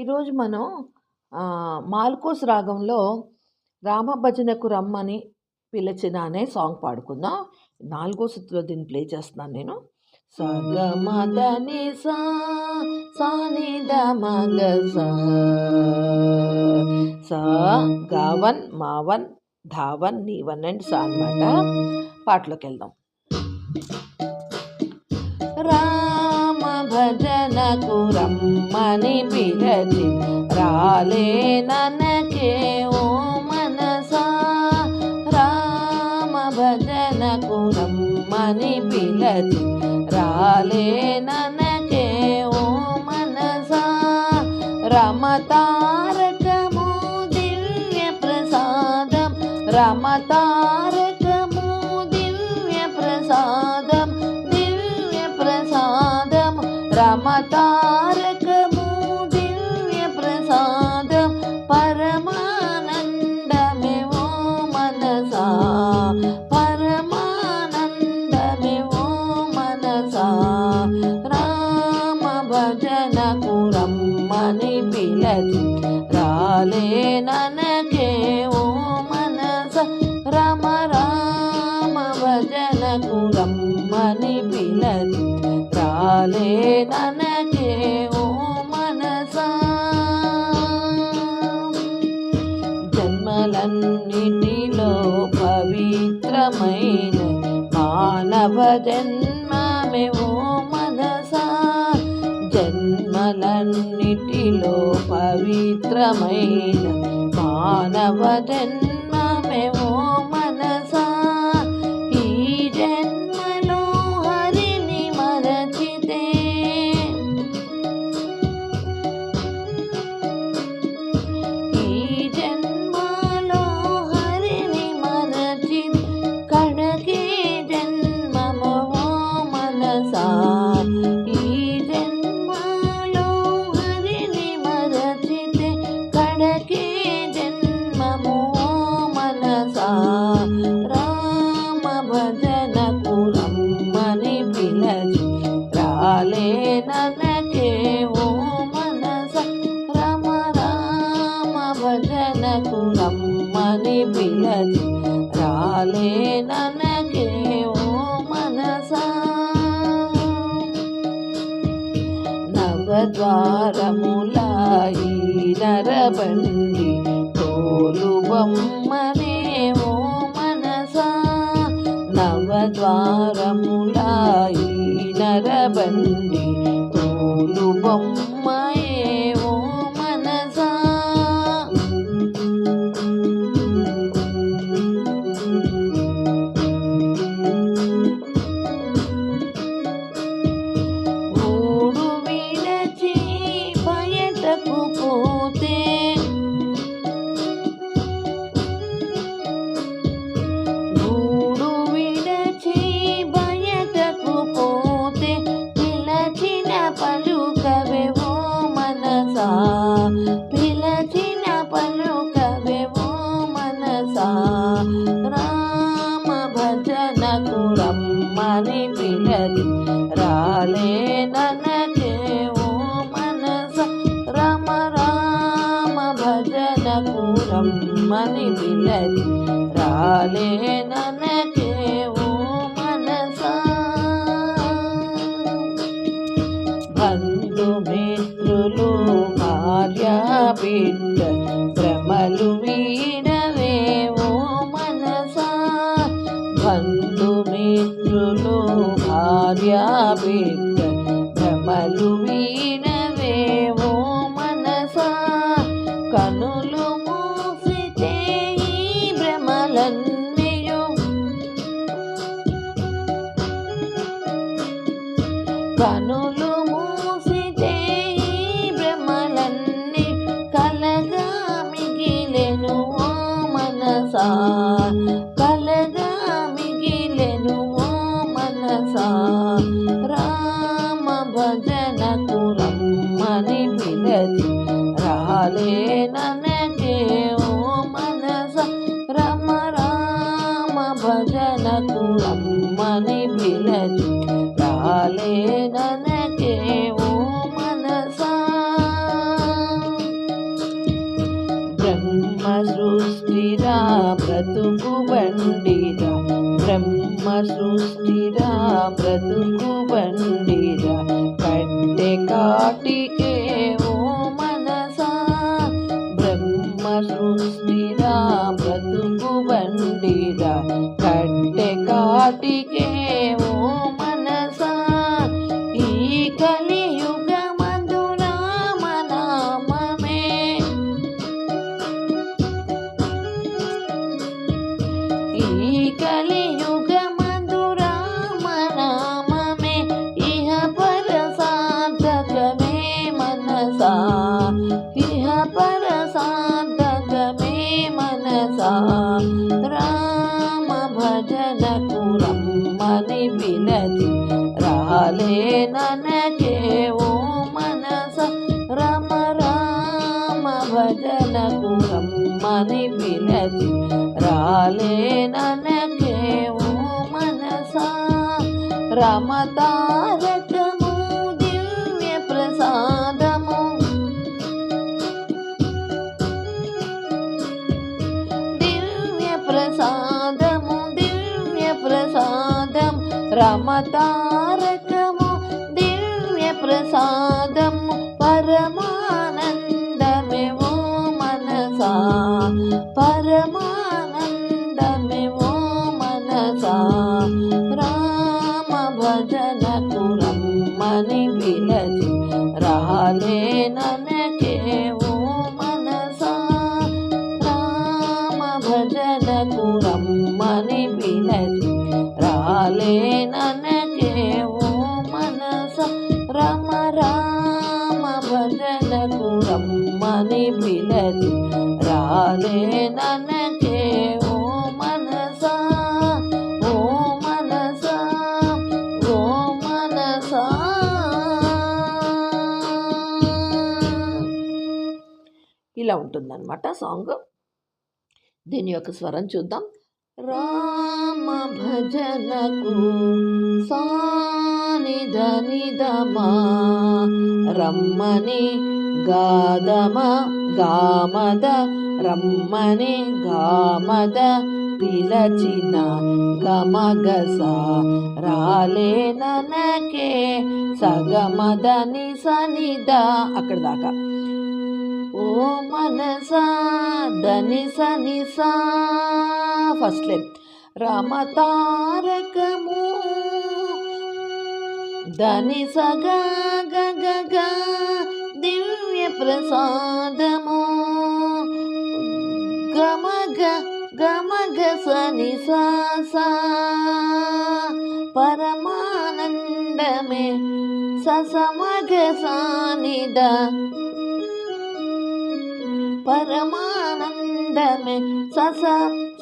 ఈరోజు మనం మాల్కోస్ రాగంలో రామభజనకు రమ్మని పిలిచిన అనే సాంగ్ పాడుకుందాం. నాలుగో శృతిలో దీన్ని ప్లే చేస్తున్నాను నేను. సగమదని సా సాని సా గావన్ మావన్ ధావన్ నీవన్ అండ్ సా అనమాట పాటలోకి వెళ్దాం. రామ భజనకు రమ్మని పిలచి రాలే ననకే ఓ మనసా. రామ భజనకు రమ్మని పిలచి రాలే ననకే ఓ మనసా. రమతారకము దివ్య ప్రసాదం రమతార రమతారకము రాలే ననకే ఓ మనసా. జన్మలన్నిటిలో పవిత్రమైన మానవ జన్మమే ఓ మనసా. జన్మలన్నిటిలో పవిత్రమైన మానవ జన్మమే రాలే ననకే ఓ నవద్వారములాయి నరబండి తోలు బొమ్మనే ఓ మనసా. నవద్వారములాయి నరబండి తోలు బొమ్మయే రాలే ననకే ఓ మనస రమ రామ భజనకు రమ్మని పిలచి రాలే ననకే ఓ మనసా. బంధుమిత్రులు భార్య బిడ్డ మనసా? కలగా మిగిలెను మనసా? రామ భజనకు రమ్మని పిలచి రాలే ననకే ఓ మనస? రమ రామ భజనకు రమ్మని పిలచి రాలే బ్రతుకు బండిరా బ్రహ్మ సృష్టిరా బ్రతుకు బండిరా కట్టె కాటికే రమ్మని పిలచి రాలే ననకే ఓ మనస రమ రామ భజనకు రమ్మని పిలచి రాలే ననకే ఓ మనసా రమ రమతారకము దివ్య ప్రసాదము పరమానందమే మనసా. పరమానందమే మనసా. రామ భజనకు రమ్మని పిలచి రాలే ననకే మనసా. రామ భజనకు రమ్మని పిలచి రాలే ననకే ఓ మనస? రమ రామ భజనకు రమ్మని పిలచి రాలే ననకే ఓ మనస? ఓ మనస? ఓ మనసా? ఇలా ఉంటుందన్నమాట సాంగ్. దీని యొక్క స్వరం చూద్దాం. రామ భజనకు సానిధనిదమా రమ్మని గాదమ గామద రమ్మని గామద పిలచిన గమగస రాలేననకే సగమదని సనిద అక్కడ దాకా. ఓ మనసా దని సని సా ఫస్ట్ లైన్ రామ తారకము. దని సగా గగ దివ్య ప్రసాదము. గమగ గమగ సని సా. సా పరమానందమే ససమగ సానిద పరమానందమే సస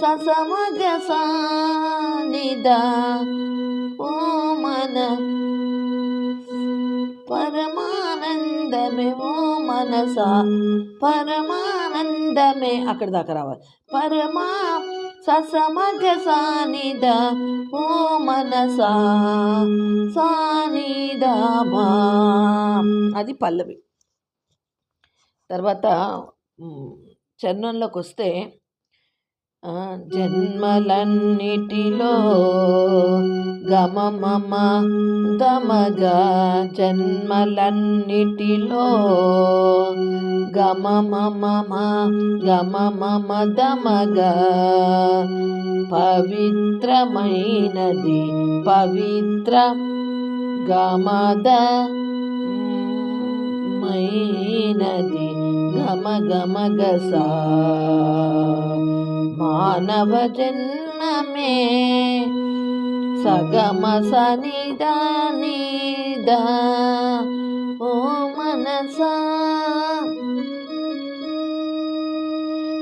ససమగ సానిద ఓ మన పరమానందమే ఓ మనస పరమానందమే. అక్కడ దాకా రావాలి. పరమా ససమగ సానిద ఓ మనసా సానిదా అది పల్లవి. తర్వాత చరణంలోకి వస్తే జన్మలన్నిటిలో గమమమ దమగా జన్మలన్నిటిలో గమమమ గమమమ దమగా పవిత్రమైనది పవిత్ర గమద మైనది గమ గమ గస. మానవ జన్మమే. సగమ సనిద ఓ మనసా.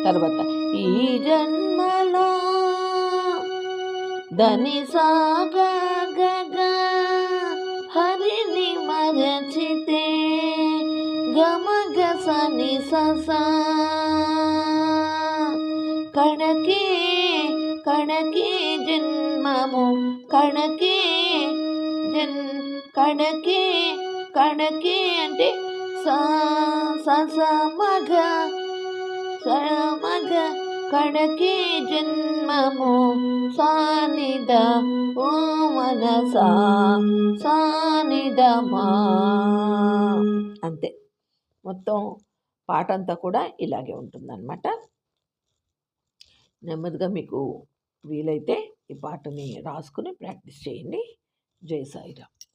తర్వాత ఈ జన్మలో ధని సాగా హరిని మరచితే గమగ సని ససా. కణకే కణకే జన్మము కణకే జన్ కణకే కణకే అంటే సా సస మగ సమగ కణకే జన్మము. సానిద ఓ మనసా సానిదమా అంతే. మొత్తం పాట అంతా కూడా ఇలాగే ఉంటుందన్నమాట. నెమ్మదిగా మీకు వీలైతే ఈ పాటని రాసుకుని ప్రాక్టీస్ చేయండి. జై సాయిరామ్.